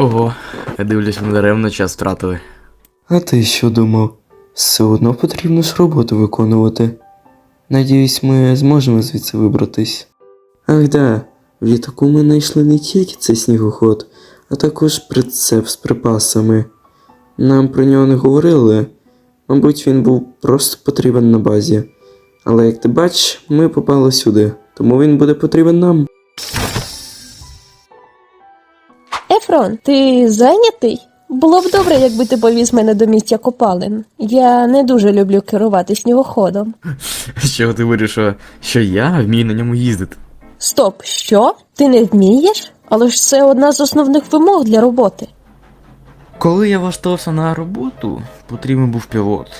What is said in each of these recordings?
Ого, я дивлюсь, ми даремно час втратили. А ти що думав? Все одно потрібно ж роботу виконувати. Надіюсь, ми зможемо звідси вибратись. Ах да, в літаку ми знайшли не тільки цей снігоход, а також прицеп з припасами. Нам про нього не говорили. Мабуть, він був просто потрібен на базі. Але як ти бачиш, ми попали сюди, тому він буде потрібен нам. Ефрон, ти зайнятий? Було б добре, якби ти повіз мене до місця копалин. Я не дуже люблю керувати снігоходом. Що ти вирішила, що я вмію на ньому їздити? Стоп, що? Ти не вмієш? Але ж це одна з основних вимог для роботи. Коли я влаштувався на роботу, потрібен був пілот.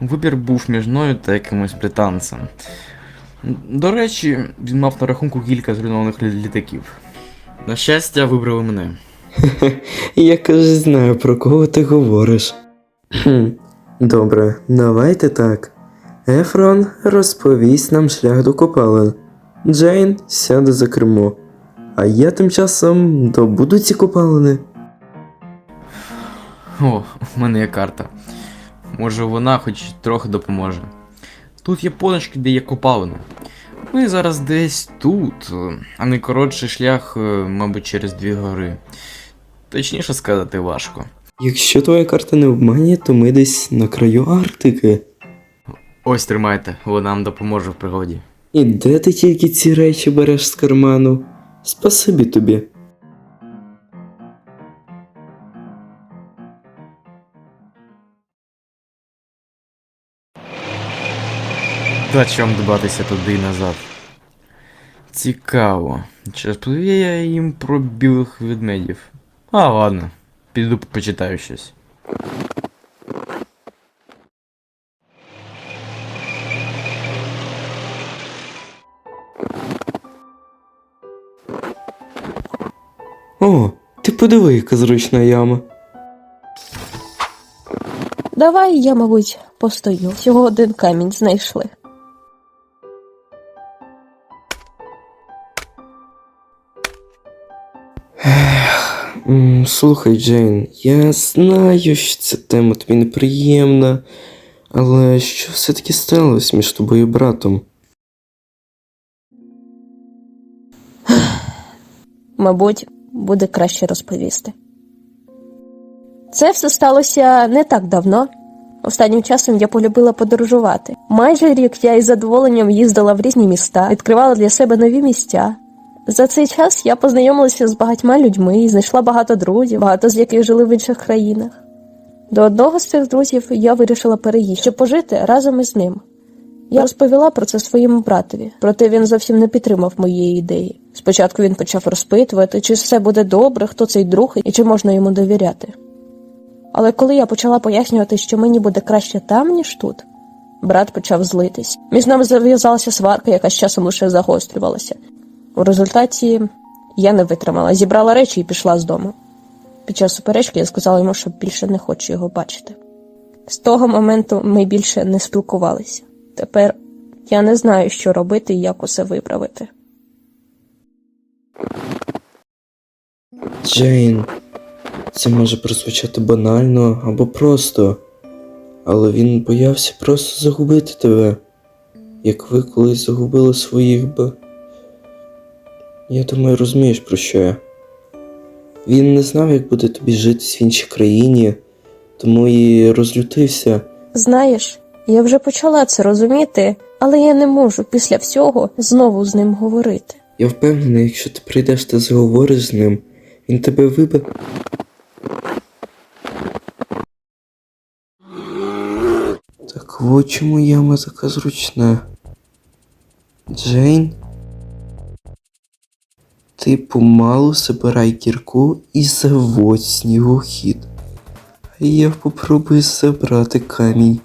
Вибір був між мною та якимось британцем. До речі, він мав на рахунку кілька зруйнованих літаків. На щастя, вибрали мене. Я каже, знаю, про кого ти говориш. Хм, добре, давайте так. Ефрон розповість нам шлях до копалин. Джейн сяде за кермо. А я тим часом добуду ці копалини. О, у мене є карта. Може вона хоч трохи допоможе. Тут є позначки, де є копалини. Ми зараз десь тут, е, а не коротший шлях, е, мабуть, через дві гори. Точніше сказати важко. Якщо твоя карта не обманює, то ми десь на краю Арктики. Ось тримайте, вона нам допоможе в пригоді. І де ти тільки ці речі береш з карману? Спасибі тобі. Та чом дбатися туди і назад. Цікаво. Чи розповів я їм про білих ведмедів? А, ладно, піду почитаю щось. О, ти подиви, яка зручна яма. Давай я, мабуть, постою. Всього один камінь знайшли. Слухай, Джейн, я знаю, що ця тема тобі неприємна, але що все-таки сталося між тобою і братом? Мабуть, буде краще розповісти. Це все сталося не так давно. Останнім часом я полюбила подорожувати. Майже рік я із задоволенням їздила в різні міста, відкривала для себе нові місця. За цей час я познайомилася з багатьма людьми і знайшла багато друзів, багато з яких жили в інших країнах. До одного з цих друзів я вирішила переїхати, щоб пожити разом із ним. Я розповіла про це своєму братові, проте він зовсім не підтримав моєї ідеї. Спочатку він почав розпитувати, чи все буде добре, хто цей друг і чи можна йому довіряти. Але коли я почала пояснювати, що мені буде краще там, ніж тут, брат почав злитись. Між нами зав'язалася сварка, яка з часом лише загострювалася. У результаті я не витримала, зібрала речі і пішла з дому. Під час суперечки я сказала йому, що більше не хочу його бачити. З того моменту ми більше не спілкувалися. Тепер я не знаю, що робити і як усе виправити. Джейн, це може прозвучати банально або просто, але він боявся просто загубити тебе, як ви колись загубили своїх б. Я думаю, розумієш, про що я. Він не знав, як буде тобі житись в іншій країні, тому і розлютився. Знаєш, я вже почала це розуміти, але я не можу після всього знову з ним говорити. Я впевнений, якщо ти прийдеш та зговориш з ним, він тебе вибе. Так от чому яма така зручна. Джейн? Ти помалу забирай кірку і заводь снігохід. А я попробую забрати камінь.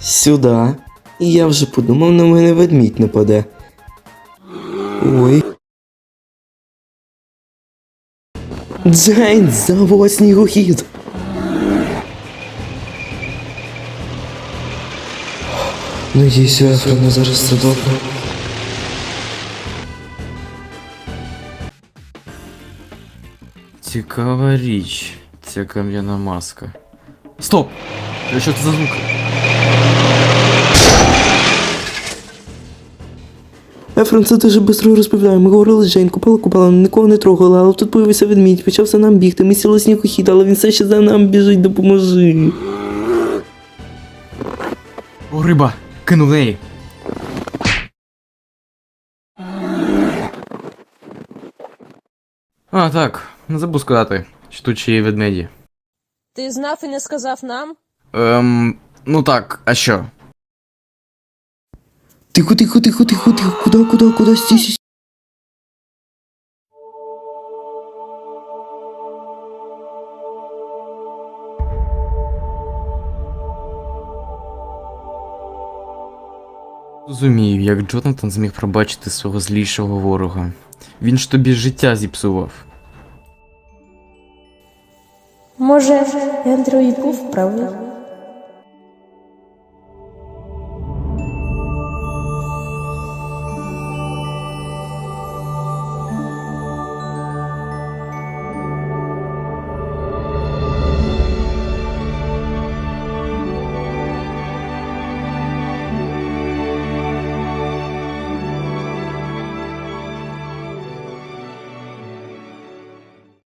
Сюди. І я вже подумав, на мене ведмідь нападе. Ой. Джейн, заводь снігохід. Надіюсь, у Ефрона зараз все добре. Цікава річ, ця кам'яна маска. Стоп! Що це за звук? Ефрон це дуже швидко розповідає. Ми говорили з Джейн, купали, купали, нікого не трогали, але тут появився ведмідь, почав за нам бігти. Ми сіли снігохід, але він все ще за нам біжить, допоможи. О, риба! Кинув неї! А, так, не забув сказати, що тут ще є ведмеді. Ти знав і не сказав нам? Ем, ну так, а що? Тихо, тихо, тихо, тихо, тихо, куди, куди, куди, стій, стій. Розумію, як Джонатан зміг пробачити свого злішого ворога. Він ж тобі життя зіпсував. Може, Ендрю і був правий?